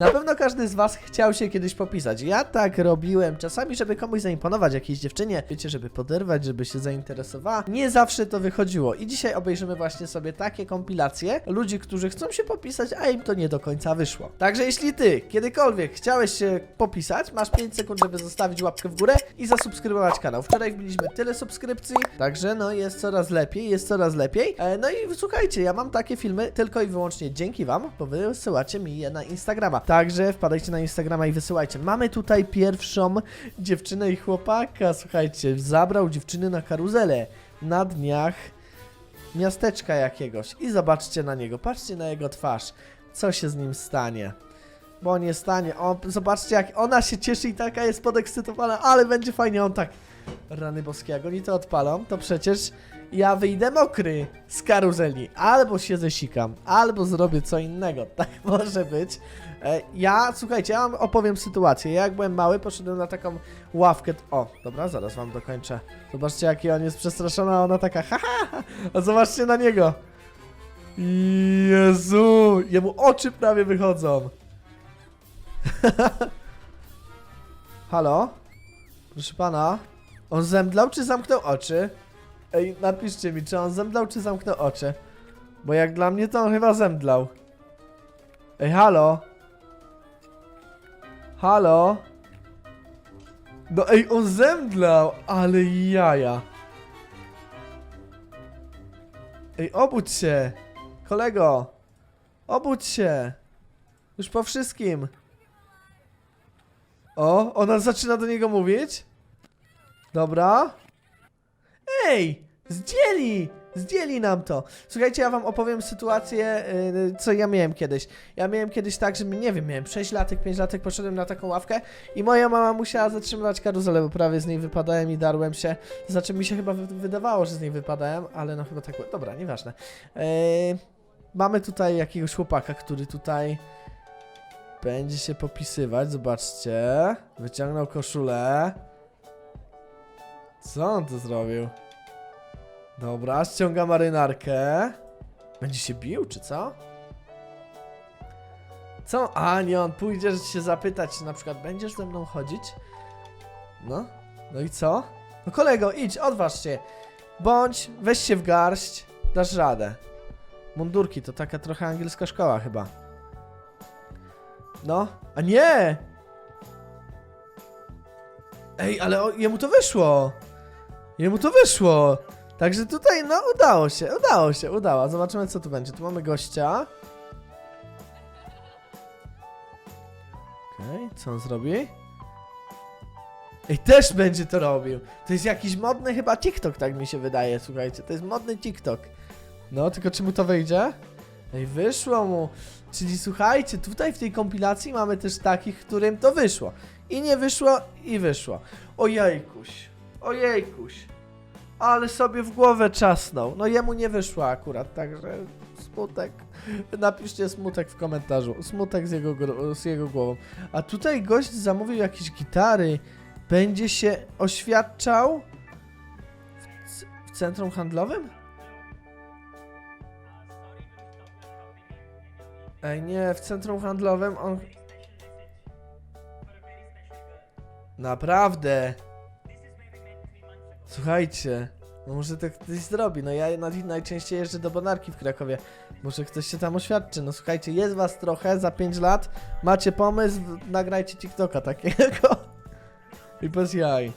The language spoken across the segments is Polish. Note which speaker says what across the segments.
Speaker 1: Na pewno każdy z was chciał się kiedyś popisać. Ja tak robiłem czasami, żeby komuś zaimponować jakiejś dziewczynie, wiecie, żeby poderwać, żeby się zainteresowała. Nie zawsze to wychodziło. I dzisiaj obejrzymy właśnie sobie takie kompilacje ludzi, którzy chcą się popisać, a im to nie do końca wyszło. Także jeśli ty kiedykolwiek chciałeś się popisać, masz 5 sekund, żeby zostawić łapkę w górę i zasubskrybować kanał. Wczoraj wbiliśmy tyle subskrypcji, także no jest coraz lepiej, jest coraz lepiej. E, no i słuchajcie, ja mam takie filmy tylko i wyłącznie dzięki wam, bo wy wysyłacie mi je na Instagrama. Także wpadajcie na Instagrama i wysyłajcie. Mamy tutaj pierwszą dziewczynę i chłopaka, słuchajcie, zabrał dziewczyny na karuzelę na dniach miasteczka jakiegoś. I zobaczcie na niego, patrzcie na jego twarz, co się z nim stanie. Bo nie stanie, o, zobaczcie jak ona się cieszy i taka jest podekscytowana, ale będzie fajnie, on tak, rany boskie, jak oni to odpalą, to przecież ja wyjdę mokry z karuzeli, albo się zesikam, albo zrobię co innego, tak może być. E, Ja, słuchajcie, ja wam opowiem sytuację. Ja jak byłem mały, poszedłem na taką ławkę. O, dobra, zaraz wam dokończę. Zobaczcie, jaki on jest przestraszony, a ona taka, haha, a zobaczcie na niego. Jezu, jemu oczy prawie wychodzą. Halo? Proszę pana, on zemdlał czy zamknął oczy? Ej, napiszcie mi, czy on zemdlał czy zamknął oczy? Bo jak dla mnie to on chyba zemdlał. Ej, halo? Halo? No ej, on zemdlał, ale jaja. Ej, obudź się. Kolego, obudź się. Już po wszystkim. O, ona zaczyna do niego mówić. Dobra. Ej, zdjęli! Zdjęli nam to. Słuchajcie, ja wam opowiem sytuację, yy, co ja miałem kiedyś. Ja miałem kiedyś tak, że nie wiem, miałem 6 latek, 5 latek, poszedłem na taką ławkę i moja mama musiała zatrzymać karuzelę, bo prawie z niej wypadałem i darłem się. Znaczy mi się chyba wy- wydawało, że z niej wypadałem, ale no chyba tak. Dobra, nieważne. Yy, mamy tutaj jakiegoś chłopaka, który tutaj będzie się popisywać. Zobaczcie. Wyciągnął koszulę. Co on tu zrobił? Dobra, ściąga marynarkę. Będzie się bił, czy co? Co? A, nie, on pójdzie się zapytać, na przykład będziesz ze mną chodzić? No, no i co? No kolego, idź, odważ się. Bądź, weź się w garść, dasz radę. Mundurki to taka trochę angielska szkoła chyba. No, a nie! Ej, ale o, jemu to wyszło! Jemu to wyszło! Także tutaj, no, udało się, udało się, udało. Zobaczymy, co tu będzie. Tu mamy gościa. Okej, co on zrobi? Ej, też będzie to robił. To jest jakiś modny chyba TikTok, tak mi się wydaje, słuchajcie. To jest modny TikTok. No, tylko czy mu to wyjdzie? Ej, wyszło mu. Czyli słuchajcie, tutaj w tej kompilacji mamy też takich, którym to wyszło. I nie wyszło, i wyszło. Ojejkuś, ojejkuś. Ale sobie w głowę czasnął. No jemu nie wyszło akurat, także smutek. Napiszcie smutek w komentarzu. Smutek z jego, z jego głową. A tutaj gość zamówił jakieś gitary. Będzie się oświadczał w, w centrum handlowym? Ej, nie, w centrum handlowym on... Naprawdę. Słuchajcie, no może to ktoś zrobi. No ja naj, najczęściej jeżdżę do Bonarki w Krakowie. Może ktoś się tam oświadczy. No słuchajcie, jest was trochę za 5 lat. Macie pomysł, nagrajcie TikToka takiego. I bez jaj.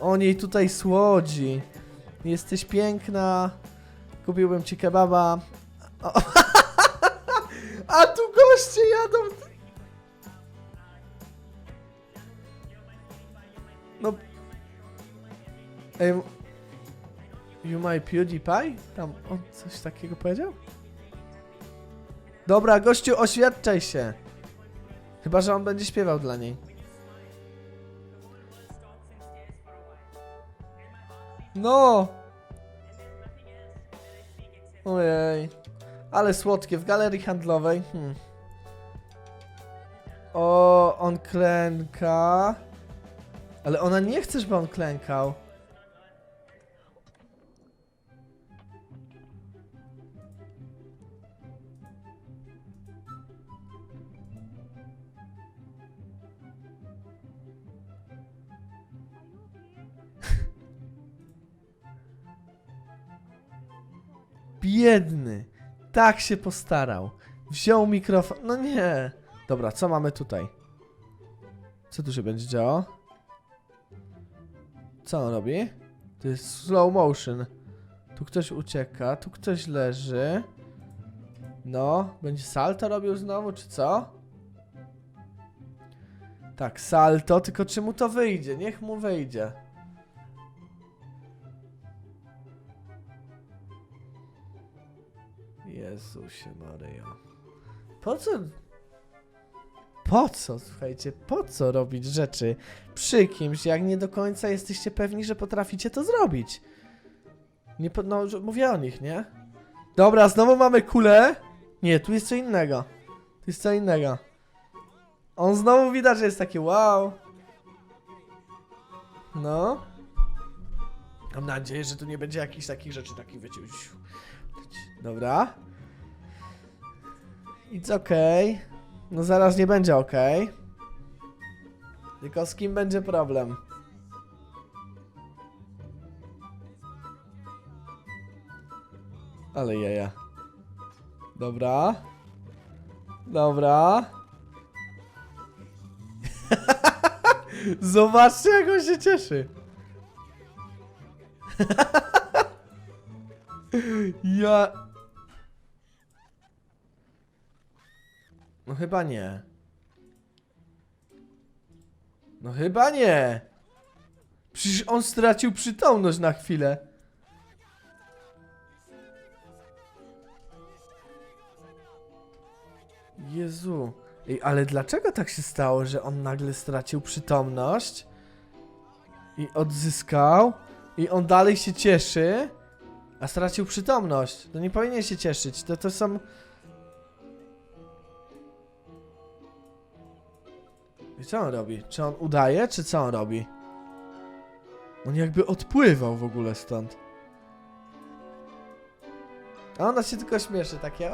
Speaker 1: O niej tutaj słodzi. Jesteś piękna. Kupiłbym ci kebaba. O. A tu goście jadą. No. Ej. You my PewDiePie? Tam on coś takiego powiedział? Dobra, gościu, oświadczaj się. Chyba, że on będzie śpiewał dla niej. No! Ojej. Ale słodkie, w galerii handlowej. Hmm. O, on klęka. Ale ona nie chce, żeby on klękał. Biedny. Tak się postarał. Wziął mikrofon. No nie. Dobra, co mamy tutaj? Co tu się będzie działo? Co on robi? To jest slow motion. Tu ktoś ucieka, tu ktoś leży. No, będzie salto robił znowu, czy co? Tak, salto, tylko czy mu to wyjdzie? Niech mu wyjdzie. Jezusie Maryjo. Po co... Po co, słuchajcie, po co robić rzeczy przy kimś, jak nie do końca jesteście pewni, że potraficie to zrobić? Nie, po- no, mówię o nich, nie? Dobra, znowu mamy kulę. Nie, tu jest co innego. Tu jest co innego. On znowu widać, że jest taki wow. No. Mam nadzieję, że tu nie będzie jakichś takich rzeczy, takich wiecie. Dobra. It's okay. No zaraz nie będzie okay. Tylko z kim będzie problem? Ale jaja. Dobra. Dobra. Zobaczcie, jak on się cieszy. ja. No chyba nie. No chyba nie. Przecież on stracił przytomność na chwilę. Jezu. Ej, ale dlaczego tak się stało, że on nagle stracił przytomność? I odzyskał? I on dalej się cieszy? A stracił przytomność. To nie powinien się cieszyć. To, to są... I co on robi? Czy on udaje, czy co on robi? On jakby odpływał w ogóle stąd. A ona się tylko śmieszy, takie.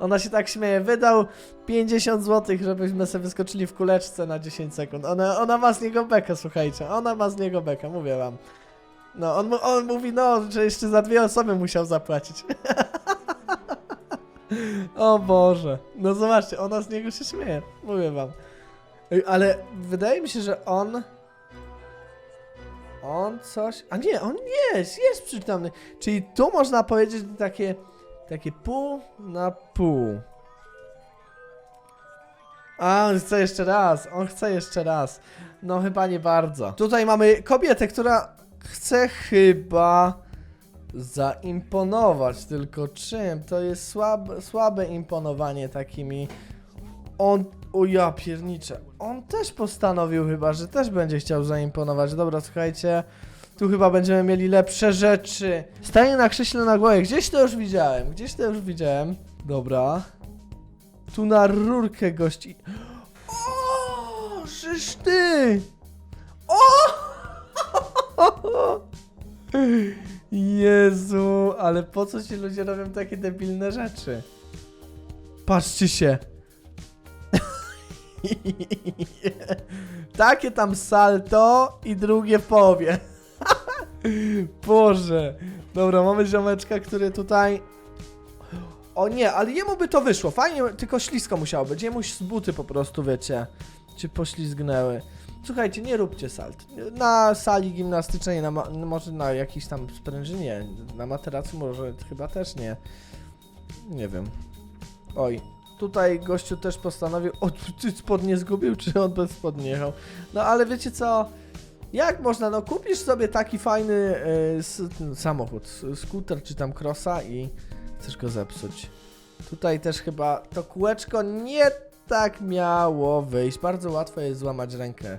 Speaker 1: Ona się tak śmieje. Wydał 50 zł, żebyśmy sobie wyskoczyli w kuleczce na 10 sekund. Ona, ona ma z niego bekę, słuchajcie. Ona ma z niego bekę, mówię wam. No, on, on mówi, no, że jeszcze za dwie osoby musiał zapłacić. o Boże. No zobaczcie, ona z niego się śmieje. Mówię wam. Ale wydaje mi się, że on... On coś... A nie, on jest, jest przytomny. Czyli tu można powiedzieć takie... Takie pół na pół. A, on chce jeszcze raz, on chce jeszcze raz. No chyba nie bardzo. Tutaj mamy kobietę, która chce chyba zaimponować, tylko czym? To jest słabe, słabe imponowanie takimi. On, o ja pierniczę, on też postanowił chyba, że też będzie chciał zaimponować. Dobra, słuchajcie, tu chyba będziemy mieli lepsze rzeczy. Staję na krześle na głowie, gdzieś to już widziałem, gdzieś to już widziałem. Dobra. Tu na rurkę gości. O, szysz ty! O! Jezu, ale po co ci ludzie robią takie debilne rzeczy? Patrzcie się. Takie tam salto i drugie w połowie. Boże. Dobra, mamy ziomeczka, który tutaj... O nie, ale jemu by to wyszło. Fajnie, tylko ślisko musiało być. Jemu z buty po prostu, wiecie, cię poślizgnęły. Słuchajcie, nie róbcie salt. Na sali gimnastycznej, na ma- może na jakiejś tam sprężynie, na materacu może chyba też nie. Nie wiem. Oj, tutaj gościu też postanowił, o, czy spodnie zgubił, czy on bez spodni jechał. No ale wiecie co, jak można, no kupisz sobie taki fajny e, samochód, skuter czy tam crossa i chcesz go zepsuć. Tutaj też chyba to kółeczko nie tak miało wyjść. Bardzo łatwo jest złamać rękę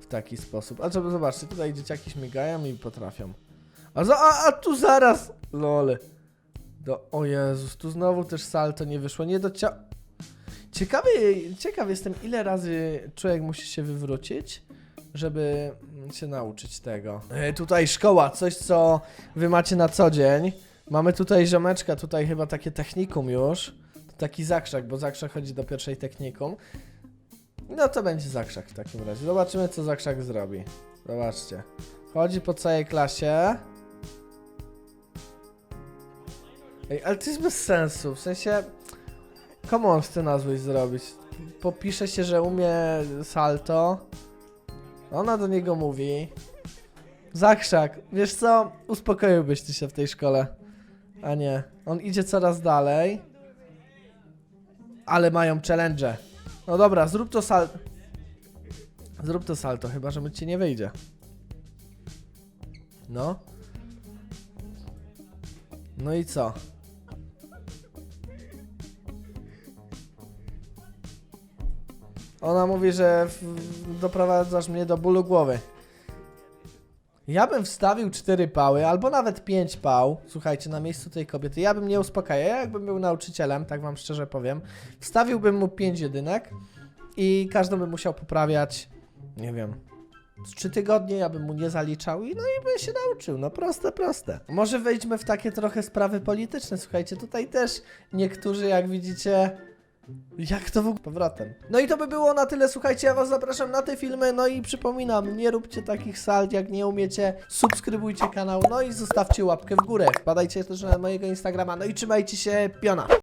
Speaker 1: w taki sposób. A co, zobaczcie, tutaj dzieciaki śmigają i potrafią. A, za, a, a tu zaraz! Lole. Do, o Jezus, tu znowu też salto nie wyszło. Nie docia... Ciekawy, ciekaw jestem, ile razy człowiek musi się wywrócić, żeby się nauczyć tego. E, tutaj szkoła, coś co wy macie na co dzień. Mamy tutaj ziomeczka, tutaj chyba takie technikum już. Taki zakrzak, bo zakrzak chodzi do pierwszej technikum. No to będzie zakrzak w takim razie. Zobaczymy, co zakrzak zrobi. Zobaczcie. Chodzi po całej klasie. Ej, ale to jest bez sensu, w sensie... Komu on chce na złość zrobić? Popisze się, że umie salto. Ona do niego mówi. Zakrzak, wiesz co? Uspokoiłbyś ty się w tej szkole. A nie, on idzie coraz dalej. Ale mają challenge. No dobra, zrób to salto. Zrób to salto, chyba że mi ci nie wyjdzie. No. No i co? Ona mówi, że w- doprowadzasz mnie do bólu głowy. Ja bym wstawił cztery pały, albo nawet pięć pał, słuchajcie, na miejscu tej kobiety. Ja bym nie uspokajał. Ja jakbym był nauczycielem, tak wam szczerze powiem, wstawiłbym mu pięć jedynek i każdy by musiał poprawiać, nie wiem, trzy tygodnie, ja bym mu nie zaliczał i no i by się nauczył. No proste, proste. Może wejdźmy w takie trochę sprawy polityczne, słuchajcie, tutaj też niektórzy, jak widzicie, jak to w ogóle powrotem. No i to by było na tyle, słuchajcie, ja was zapraszam na te filmy, no i przypominam, nie róbcie takich sald, jak nie umiecie, subskrybujcie kanał, no i zostawcie łapkę w górę. Wpadajcie też na mojego Instagrama, no i trzymajcie się, piona.